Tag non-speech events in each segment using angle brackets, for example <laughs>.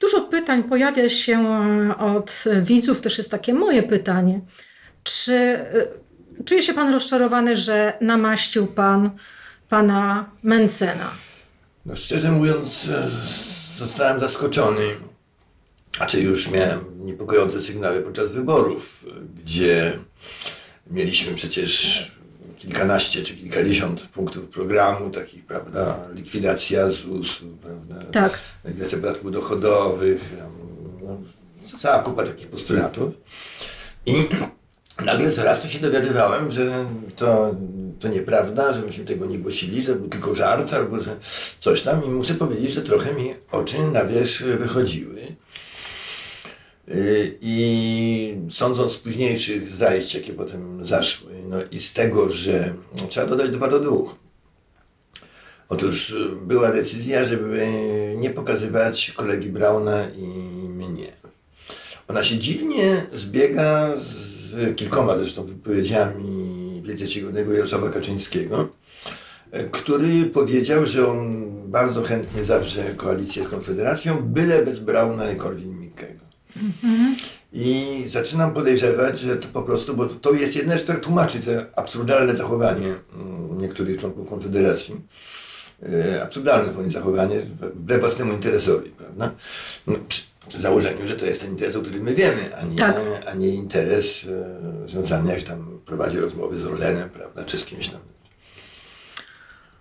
Dużo pytań pojawia się e, od widzów, też jest takie moje pytanie. Czy e, czuje się pan rozczarowany, że namaścił pan pana Mencena? No szczerze mówiąc, e, zostałem zaskoczony. Znaczy już miałem niepokojące sygnały podczas wyborów, gdzie mieliśmy przecież kilkanaście czy kilkadziesiąt punktów programu, takich, prawda, likwidacja ZUS-u, prawda, Tak. likwidacja podatków dochodowych, no, cała kupa takich postulatów. I <clears throat> nagle coraz to się dowiadywałem, że to, to nieprawda, że myśmy tego nie głosili, że był tylko żart, albo że coś tam. I muszę powiedzieć, że trochę mi oczy na wierzch wychodziły. Yy, I sądząc z późniejszych zajść, jakie potem zaszły, no i z tego, że no, trzeba dodać dwa do dwóch. Otóż y, była decyzja, żeby nie pokazywać kolegi Brauna i mnie. Ona się dziwnie zbiega z kilkoma zresztą wypowiedziami wielce Jarosława Kaczyńskiego, który powiedział, że on bardzo chętnie zawrze koalicję z Konfederacją, byle bez Brauna i Korwin-Mikkego. I zaczynam podejrzewać, że to po prostu, bo to jest jedna rzecz, która tłumaczy to absurdalne zachowanie mm, niektórych członków Konfederacji. E, Absurdalne to zachowanie, wbrew własnemu interesowi, prawda? No, przy założeniu, że to jest ten interes, o którym my wiemy, a nie, Tak. a nie interes e, związany, jak tam prowadzi rozmowy z Orlenem, prawda, czy z kimś tam.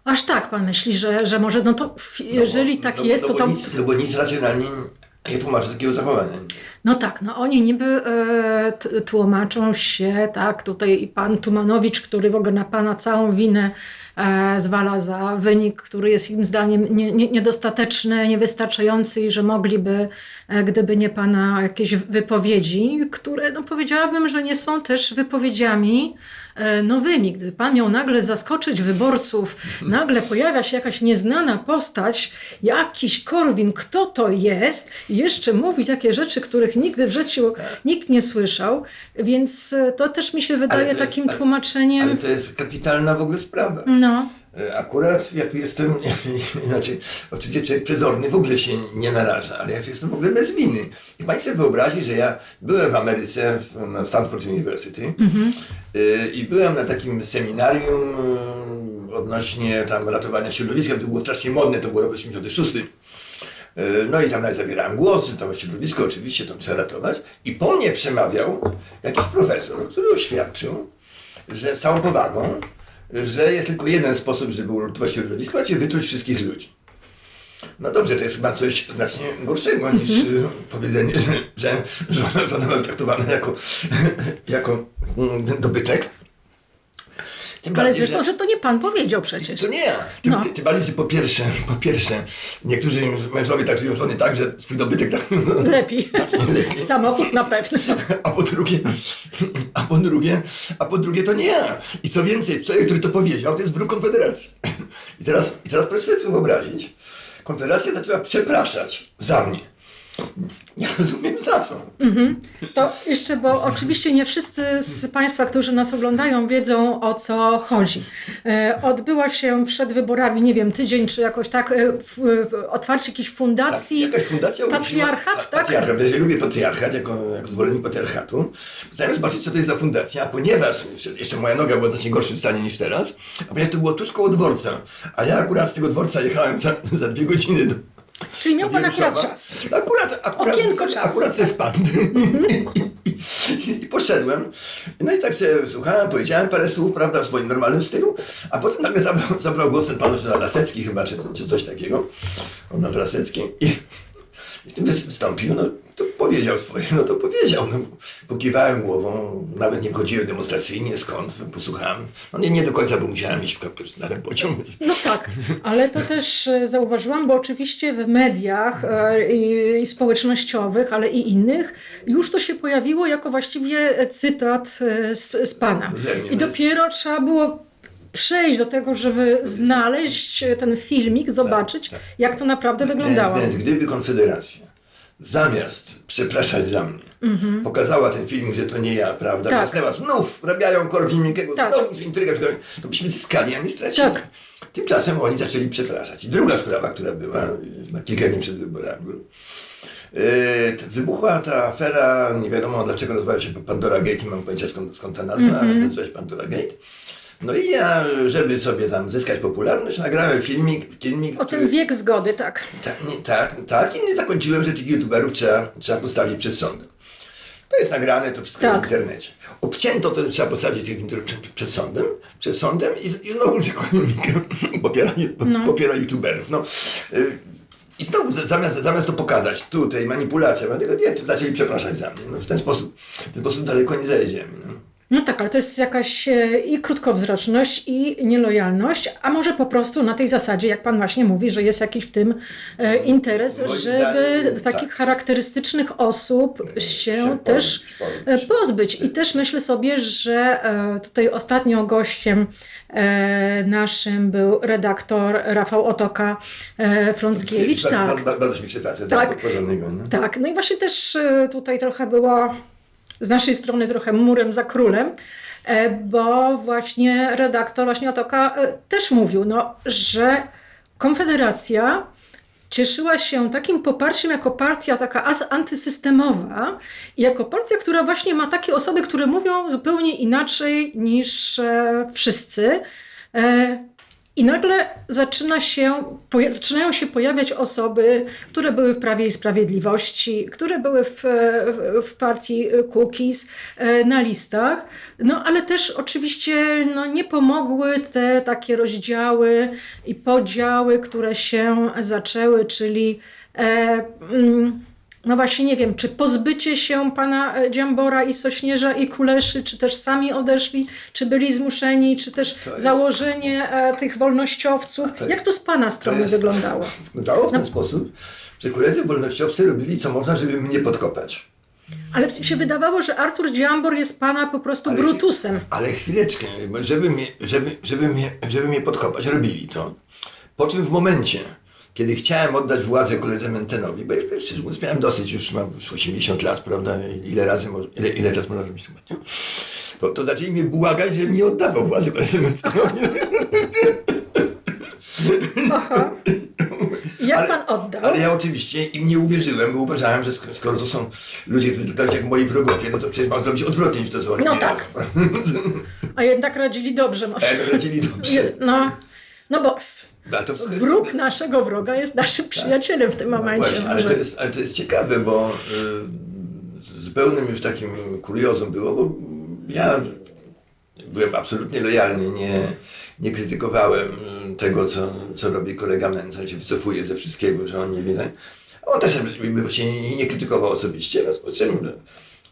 Aż tak pan myśli, że, że może, no to f- jeżeli bo- tak no, jest, no, to. Nic, no bo nic racjonalnie nie tłumaczy takiego zachowania. No tak, no oni niby e, tłumaczą się, tak, tutaj pan Tumanowicz, który w ogóle na pana całą winę e, zwala za wynik, który jest im zdaniem nie, nie, niedostateczny, niewystarczający i że mogliby, e, gdyby nie pana jakieś wypowiedzi, które no powiedziałabym, że nie są też wypowiedziami nowymi. Gdy pan miał nagle zaskoczyć wyborców, <laughs> nagle pojawia się jakaś nieznana postać, jakiś Korwin, kto to jest i jeszcze mówi takie rzeczy, których nigdy w życiu nikt nie słyszał, więc e, to też mi się wydaje jest- takim ale- tłumaczeniem. Ale to jest kapitalna w ogóle sprawa. No, E, Akurat jak jestem, <laughs> znaczy, oczywiście człowiek przezorny w ogóle się nie naraża, ale ja jestem w ogóle bez winy. I pani sobie wyobrazi, że ja byłem w Ameryce, na Stanford University y, i byłem na takim seminarium y, odnośnie tam ratowania środowiska, to było strasznie modne, to było rok 86. Y, No i tam nawet zabierałem głosy, to środowisko oczywiście tam trzeba ratować. I po mnie przemawiał jakiś profesor, który oświadczył, że z całą powagą, że jest tylko jeden sposób, żeby uratować środowisko, a cię wytruć wszystkich ludzi. No dobrze, to jest chyba coś znacznie gorszego niż y, powiedzenie, że, że żona, żona była traktowana jako, <laughs> jako mm, dobytek. Tym ale bardziej, zresztą, że to nie pan powiedział przecież. to nie ja. Tym, No. ty, tym bardziej, że po pierwsze, po pierwsze, niektórzy mężowie traktują żony tak, że swój dobytek traktują Lepiej. <laughs> lepiej. Samochód na pewno. A po drugie, a po drugie, a po drugie to nie ja. I co więcej, człowiek, który to powiedział, to jest wróg Konfederacji. I teraz, i teraz proszę sobie wyobrazić, Konfederacja zaczęła przepraszać za mnie. Nie rozumiem za co. To jeszcze, bo oczywiście nie wszyscy z Państwa, którzy nas oglądają, wiedzą o co chodzi. E, Odbyła się przed wyborami, nie wiem, tydzień czy jakoś tak, e, w, otwarcie jakiejś fundacji. Tak, jakaś fundacja Patriarchat, ogłosiła- tak? Patriarchat, ja lubię patriarchat jako, jako zwolennik patriarchatu. Chciałem zobaczyć, co to jest za fundacja, ponieważ jeszcze, jeszcze moja noga była w znacznie gorszym stanie niż teraz, a ponieważ to było tuż koło dworca, a ja akurat z tego dworca jechałem za, za dwie godziny do, Czyli miał Pan akurat czas. Akurat, akurat, Okienko czasu. akurat sobie wpadł. I, i, I poszedłem. No i tak się słuchałem, powiedziałem parę słów, prawda, w swoim normalnym stylu, a potem nagle zabrał, zabrał głos ten pan Lasecki chyba, czy, czy coś takiego. On na Lasecki. I, i z tym wys- wystąpił, no to powiedział swoje, no to powiedział. No, pokiwałem głową, nawet nie wchodziłem demonstracyjnie, skąd, posłuchałem. No nie, nie do końca, bo musiałem iść w- na ten pociąg. No tak, ale to też e, zauważyłam, bo oczywiście w mediach e, i, i społecznościowych, ale i innych, już to się pojawiło jako właściwie cytat e, z, z Pana. I no. dopiero trzeba było przejść do tego, żeby znaleźć e, ten filmik, zobaczyć, jak to naprawdę wyglądało. Więc, więc gdyby Konfederacja zamiast przepraszać za mnie, pokazała ten film, że to nie ja, prawda? Tak. Wrasnęła, znów wrabiają Korwin-Mikkego, Tak. znowu intryga, to byśmy zyskali, a nie stracili. Tak. Tymczasem oni zaczęli przepraszać. I druga sprawa, która była na kilka dni przed wyborami, t- wybuchła ta afera, nie wiadomo dlaczego nazywa się Pandora Gate, nie mam pojęcia skąd, skąd ta nazwa, Mhm. ale nazywa się Pandora Gate. No i ja, żeby sobie tam zyskać popularność, nagrałem filmik, filmik O ten wiek zgody, tak. tak, nie, tak, tak. I nie zakończyłem, że tych youtuberów trzeba, trzeba postawić przed sądem. To jest nagrane, to wszystko Tak. w internecie. Obcięto to, że trzeba postawić tych youtuberów przed, sądem, przed sądem i, i znowu Korwin-Mikke <laughs> popiera, popiera youtuberów. No, y, I znowu zamiast, zamiast to pokazać, tutaj manipulacja, dlatego nie, to zaczęli przepraszać za mnie. No, w ten sposób, w ten sposób daleko nie zajedziemy. No. No tak, ale to jest jakaś e, i krótkowzroczność, i nielojalność, a może po prostu na tej zasadzie, jak pan właśnie mówi, że jest jakiś w tym e, interes, Moim żeby zdaniem, takich tak. charakterystycznych osób się, Się też pozbyć, e, pozbyć. I też myślę sobie, że tutaj ostatnio gościem naszym był redaktor Rafał Otoka Frąckiewicz. Tak. bardzo- Bardzo śmieszny facet, Tak. tak. No. Tak, no i właśnie też tutaj trochę było z naszej strony trochę murem za królem, e, bo właśnie redaktor właśnie Otoka e, też mówił, no, że Konfederacja cieszyła się takim poparciem jako partia taka antysystemowa i jako partia, która właśnie ma takie osoby, które mówią zupełnie inaczej niż e, wszyscy. I nagle zaczyna się, zaczynają się pojawiać osoby, które były w Prawie i Sprawiedliwości, które były w, w, w partii Cookies e, na listach, no ale też oczywiście no, nie pomogły te takie rozdziały i podziały, które się zaczęły, czyli e, mm, no właśnie nie wiem, czy pozbycie się pana e, Dziambora i Sośnierza i Kuleszy, czy też sami odeszli, czy byli zmuszeni, czy też założenie e, tych wolnościowców. To jest- Jak to z pana strony jest- wyglądało? Wyglądało w ten sposób, że koledzy wolnościowcy robili co można, żeby mnie podkopać. Ale mi się wydawało, że Artur Dziambor jest pana po prostu Ale- Brutusem. Ale chwileczkę, żeby mnie, żeby, żeby, mnie, żeby mnie podkopać, robili to. Po czym w momencie, kiedy chciałem oddać władzę koledze Mentenowi, bo już szczerze mówiąc miałem dosyć, już mam już 80 lat, prawda, ile razy, może, ile, ile razy można robić temat, nie? To, to zaczęli mnie błagać, żebym nie oddawał władzy koledze Mentenowi. Aha. Jak Ale- pan oddał? Ale ja oczywiście im nie uwierzyłem, bo uważałem, że sk- skoro to są ludzie, którzy tak jak moi wrogowie, no to przecież mam zrobić odwrotnie niż to, co No mi tak. A jednak radzili dobrze może. Ale radzili dobrze. No, no bo Wszystko- wróg naszego wroga jest naszym przyjacielem w tym No momencie. właśnie, ale, to jest, ale to jest ciekawe, bo y, zupełnym już takim kuriozum było, bo ja byłem absolutnie lojalny, nie, nie krytykowałem y, tego, co, co robi kolega Menca, się wycofuje ze wszystkiego, że on nie wie. A On też właśnie nie, nie krytykował osobiście, w związku z czym, no,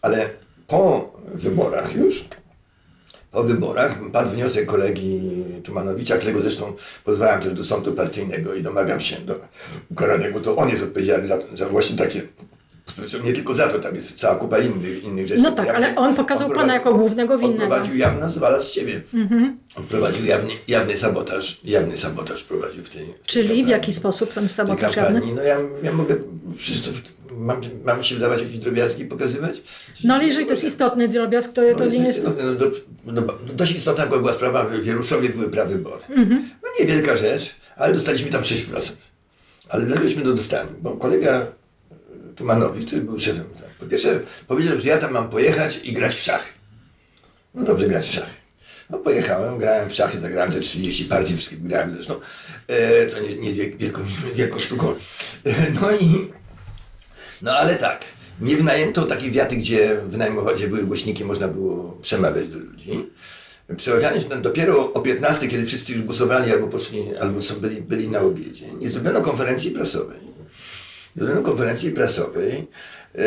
ale po wyborach już, po wyborach. Padł wniosek kolegi Tumanowicza, którego zresztą pozwałem też do sądu partyjnego i domagam się do ukaranego, to on jest odpowiedzialny za, za właśnie takie zresztą nie tylko za to, tam jest cała kupa innych, innych rzeczy. No tak, ale on pokazał pana prowadzi- jako głównego On winnego. prowadził jawne zwala z siebie. On prowadził jawny, jawny sabotaż, jawny sabotaż prowadził w tej, w tej Czyli w jaki sposób ten sabotaż jawny? no ja, ja mogę wszystko, mam, mam się wydawać jakieś drobiazgi pokazywać? No ale jeżeli to jest istotny drobiazg, to, to No, jest, nie jest... no, no, do, no, no, dość istotna była, była sprawa, w Wieruszowie były prawybory. Mhm. No niewielka rzecz, ale dostaliśmy tam 6%. Ale dlaczegоśmy to dostali? Bo kolega Tumanowicz, który był szefem, tak, po pierwsze powiedział, że ja tam mam pojechać i grać w szachy. No dobrze, grać w szachy. No pojechałem, grałem w szachy, zagrałem ze 30 partii, wszystkie grałem zresztą, e, co nie, nie wielką, wielką sztuką. E, no i no ale tak, nie wynajęto takiej wiaty, gdzie wynajmować, gdzie były głośniki, można było przemawiać do ludzi. Przemawianie się tam dopiero o 15, kiedy wszyscy już głosowali albo poszli, albo byli, byli na obiedzie. Nie zrobiono konferencji prasowej. Zrobiono konferencji prasowej yy,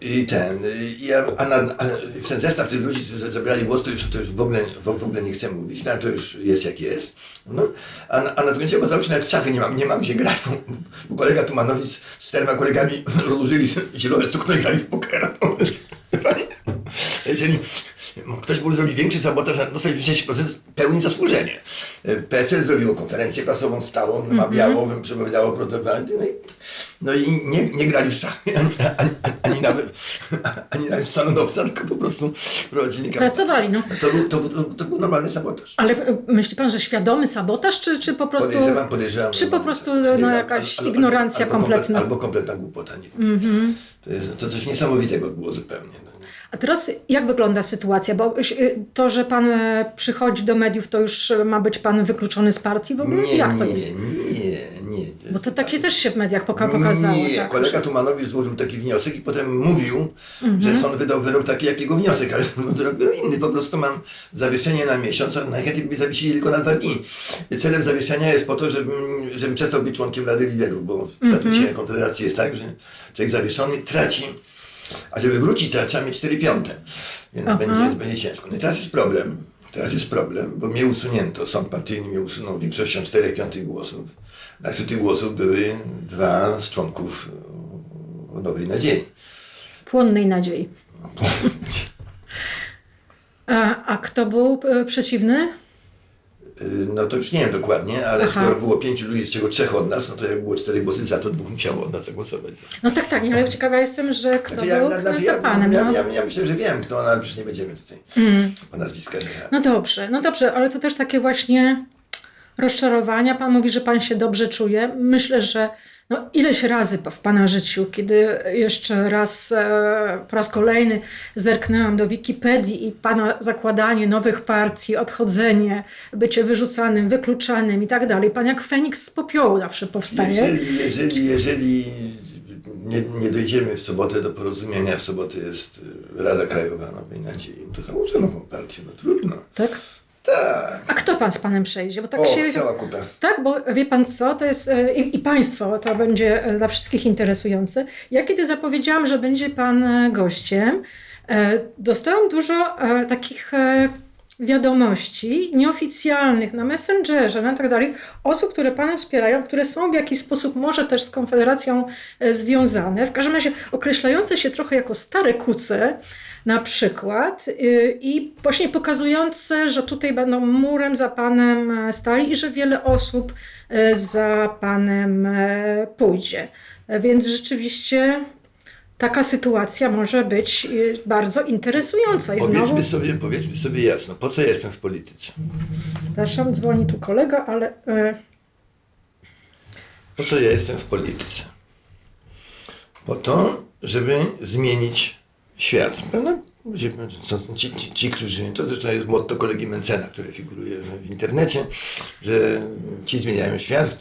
i ten, i a, na, a w ten zestaw tych ludzi, którzy zabrali głos, to już, to już w, ogóle, w, w ogóle nie chcę mówić, no to już jest jak jest. No, a, na- a na względzie okazało się, nawet szachy nie mam, nie mam gdzie grać, bo, bo kolega Tumanowicz z czterema kolegami rozłożyli zielone sukno i grali w pokera. <laughs> ktoś mógł zrobić większy sabotaż, dostać 10% pełni zasłużenie. E, PSL zrobiło konferencję prasową stałą, namawiało, mm przepowiadało protokoły, no i, no i nie, nie grali w szachy, ani, ani, ani, nawet, ani nawet salonowca, tylko po prostu prowadzili kampanię. Pracowali, no. To był, to, był- to był normalny sabotaż. Ale e, myśli pan, że świadomy sabotaż, czy, czy po prostu... Podejrzewam, podejrzewam. Czy po prostu Nie no, wiem, jakaś albo- ignorancja albo, kompletna? Albo kompletna głupota, nie wiem. To, jest, to coś niesamowitego było zupełnie. No. A teraz jak wygląda sytuacja? Bo y, to, że pan e, przychodzi do mediów, to już e, ma być pan wykluczony z partii w ogóle? Nie, jak to nie, jest? nie, nie. Bo to takie też się w mediach poka pokazało. Nie, tak, kolega że- Tumanowicz złożył taki wniosek i potem mówił, Mhm. że sąd wydał wyrok taki jak jego wniosek, ale <laughs> wyrok był inny. Po prostu mam zawieszenie na miesiąc, a najchętniej by zawiesili tylko na dwa dni. Celem zawieszenia jest po to, żebym, żebym przestał być członkiem Rady Liderów, bo w Mhm. statucie Konfederacji jest tak, że człowiek zawieszony traci, a żeby wrócić trzeba, trzeba mieć 4 piąte, więc będzie, będzie ciężko. No i teraz jest problem. Teraz jest problem, bo mnie usunięto, sąd partyjny mnie usunął większością 4 piątych głosów. Na wśród tych głosów były dwa z członków e, Nowej Nadziei. Płonnej nadziei. A, a kto był e, przeciwny? Y, No to już nie wiem dokładnie, ale Aha. skoro było pięciu ludzi, z czego trzech od nas, no to jak było cztery głosy za, to dwóch musiało od nas zagłosować. Za. No tak, tak, ale ciekawa jestem, że kto Znaczy, był ja, znaczy, za ja, panem. ja, no. ja, ja myślę, że wiem kto, no, ale przecież nie będziemy tutaj po nazwiskach. No dobrze, no dobrze, ale to też takie właśnie rozczarowania. Pan mówi, że pan się dobrze czuje. Myślę, że no ileś razy w pana życiu, kiedy jeszcze raz, e, po raz kolejny zerknęłam do Wikipedii i pana zakładanie nowych partii, odchodzenie, bycie wyrzucanym, wykluczanym i tak dalej. Pan jak Feniks z popiołu zawsze powstaje. Jeżeli, jeżeli, jeżeli nie, nie dojdziemy w sobotę do porozumienia, w sobotę jest Rada Krajowa Nowej Nadziei, to założę nową partię, no trudno. Tak? Tak. A kto pan z panem przejdzie? Bo tak O, się... cała kupa. Tak, bo wie pan co, to jest e, i, i państwo, to będzie e, dla wszystkich interesujące. Ja kiedy zapowiedziałam, że będzie pan e, gościem, dostałam dużo takich wiadomości nieoficjalnych na Messengerze, na tak dalej, osób, które panem wspierają, które są w jakiś sposób może też z Konfederacją e, związane, w każdym razie określające się trochę jako stare kuce, na przykład y, i właśnie pokazujące, że tutaj będą murem za panem e, stali i że wiele osób e, za panem pójdzie. Więc rzeczywiście taka sytuacja może być y, bardzo interesująca. I znowu, Powiedzmy sobie, powiedzmy sobie jasno, po co ja jestem w polityce? przepraszam, dzwoni tu kolega, ale e, Po co ja jestem w polityce? Po to, żeby zmienić świat. Prawda? Ci, ci, ci, którzy, to zresztą jest motto kolegi Mencena, które figuruje w internecie, że ci zmieniają świat,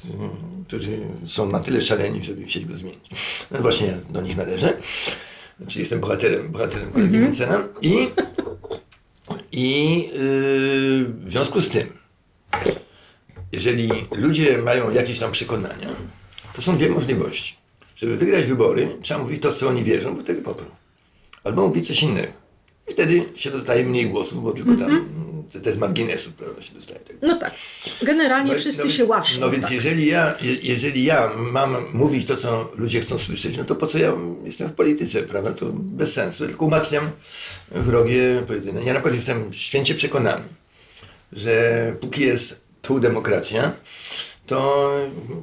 którzy są na tyle szaleni, żeby chcieć go zmienić. No właśnie ja do nich należę. Czyli jestem bohaterem, bohaterem kolegi Mencena i, i yy, w związku z tym jeżeli ludzie mają jakieś tam przekonania, to są dwie możliwości. Żeby wygrać wybory, trzeba mówić to, co oni wierzą, bo wtedy poprą. Albo mówić coś innego. I wtedy się dostaje mniej głosów, bo tylko tam te, te z marginesu prawda, się dostaje. tego. no tak, generalnie No wszyscy no się łaszczą. No więc tak. jeżeli, ja, je- jeżeli ja mam mówić to, co ludzie chcą słyszeć, no to po co ja jestem w polityce, prawda? To bez sensu. Tylko umacniam wrogie powiedzenia. Ja na przykład jestem święcie przekonany, że póki jest półdemokracja, to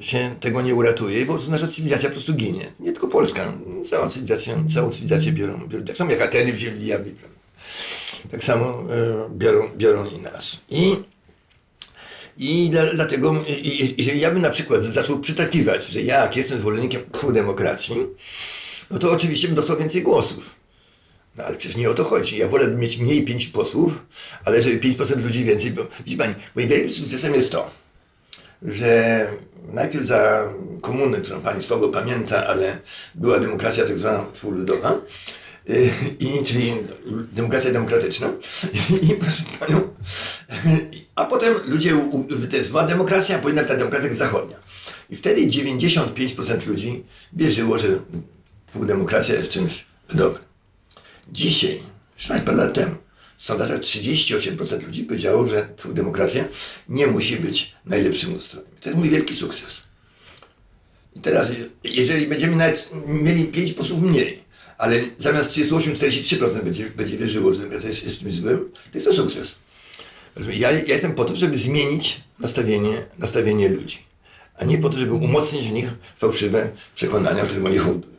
się tego nie uratuje, bo to znaczy, że cywilizacja po prostu ginie. Nie tylko Polska, cała cywilizacja, całą cywilizację biorą, biorą tak samo jak Ateny wzięli diabli, prawda? Tak samo e, biorą, biorą i nas. I i dla, dlatego, jeżeli ja bym na przykład zaczął przytakiwać, że ja, jestem zwolennikiem demokracji, no to oczywiście bym dostał więcej głosów. No ale przecież nie o to chodzi. Ja wolę mieć mniej pięć posłów, ale żeby 5% ludzi więcej, bo widzi pani, moim wielkim sukcesem jest to, że najpierw za komuny, którą pani słabo pamięta, ale była demokracja tak zwana półludowa, y, i, czyli demokracja demokratyczna. I proszę panią, a potem ludzie, to jest zła demokracja, a powinna ta demokracja zachodnia. I wtedy 95% ludzi wierzyło, że półdemokracja jest czymś dobrym. Dzisiaj, już parę lat temu, w sondażach 38% ludzi powiedziało, że demokracja nie musi być najlepszym ustrojem. To jest mój wielki sukces. I teraz, je- jeżeli będziemy nawet mieli 5 posłów mniej, ale zamiast 38, 43% będzie, będzie wierzyło, że jest, jest czymś złym, to jest to sukces. Ja, ja jestem po to, żeby zmienić nastawienie, nastawienie ludzi, a nie po to, żeby umocnić w nich fałszywe przekonania, którym oni hołdują.